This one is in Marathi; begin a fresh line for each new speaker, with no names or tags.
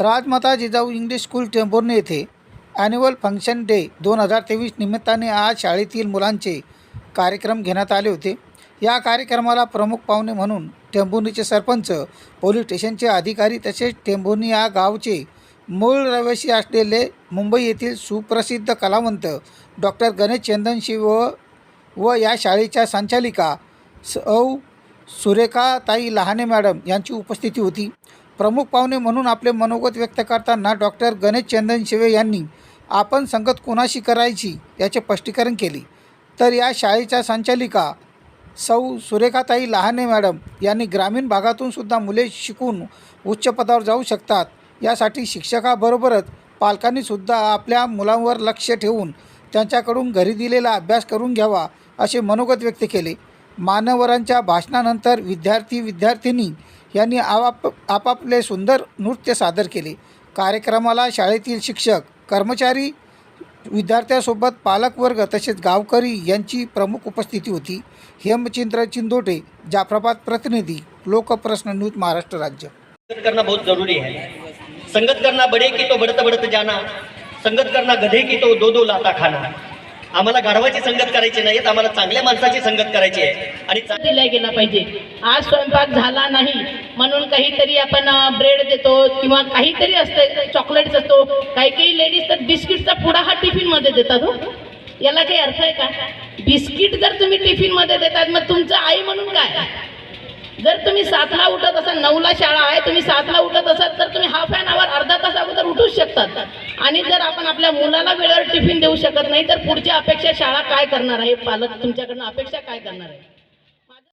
राजमाता जिजाऊ इंग्लिश स्कूल टेंभुर्णी येथे ॲन्युअल फंक्शन डे दोन हजार तेवीस निमित्ताने आज शाळेतील मुलांचे कार्यक्रम घेण्यात आले होते. या कार्यक्रमाला प्रमुख पाहुणे म्हणून टेंभुर्णीचे सरपंच पोलीस स्टेशनचे अधिकारी तसेच टेंभुर्णी या गावचे मूळ रहिवासी असलेले मुंबई येथील सुप्रसिद्ध कलावंत डॉक्टर गणेश चंदनशी व व या शाळेच्या संचालिका सौ सुरेखाताई लहाने मॅडम यांची उपस्थिती होती. प्रमुख पाहुणे म्हणून आपले मनोगत व्यक्त करताना डॉक्टर गणेश चंदन शिवे यांनी आपण संगत कोणाशी करायची याचे स्पष्टीकरण केले. तर या शाळेच्या संचालिका सौ सुरेखाताई लहाने मॅडम यांनी ग्रामीण भागातून सुद्धा मुले शिकून उच्च पदावर जाऊ शकतात. यासाठी शिक्षकाबरोबरच पालकांनी सुद्धा आपल्या मुलांवर लक्ष ठेवून त्यांच्याकडून घरी दिलेला अभ्यास करून घ्यावा असे मनोगत व्यक्त केले. मान्यवरांच्या भाषणानंतर विद्यार्थी विद्यार्थिनी यांनी आपाप आपापले सुंदर नृत्य सादर केले. कार्यक्रमाला शाळेतील शिक्षक कर्मचारी विद्यार्थ्यासोबत पालकवर्ग तसेच गावकरी यांची प्रमुख उपस्थिती होती. हेमचंद्र चिंदोटे जाफराबाद प्रतिनिधी लोकप्रश्न न्यूज महाराष्ट्र राज्य.
संगत करना बहुत जरूरी है। संगत करना बडे की तो बढत बढत जाना संगत करना गधे की तो दो दो लाता खाना। आम्हाला गाढवाची संगत करायची नाही आम्हाला चांगल्या माणसाची संगत करायची आहे. आणि
दिला गेला पाहिजे. आज स्वयंपाक झाला नाही म्हणून काहीतरी आपण ब्रेड देतो किंवा काहीतरी असतं चॉकलेट्स असतो. काही काही लेडीज तर बिस्किटचा पुडा हा टिफिनमध्ये देतात हो. याला काही अर्थ आहे का? बिस्किट जर तुम्ही टिफिनमध्ये देतात मग तुमचं आई म्हणून काय? जर तुम्ही सातला उठत असाल नऊला शाळा आहे तुम्ही सातला उठत असाल तर तुम्ही हाफ अन आवर अर्धा तास अगोदर उठूच शकतात. आणि जर आपण आपल्या मुलाला वेळेवर टिफिन देऊ शकत नाही तर पुढची अपेक्षा शाळा काय करणार आहे? पालक तुमच्याकडनं अपेक्षा काय करणार आहे?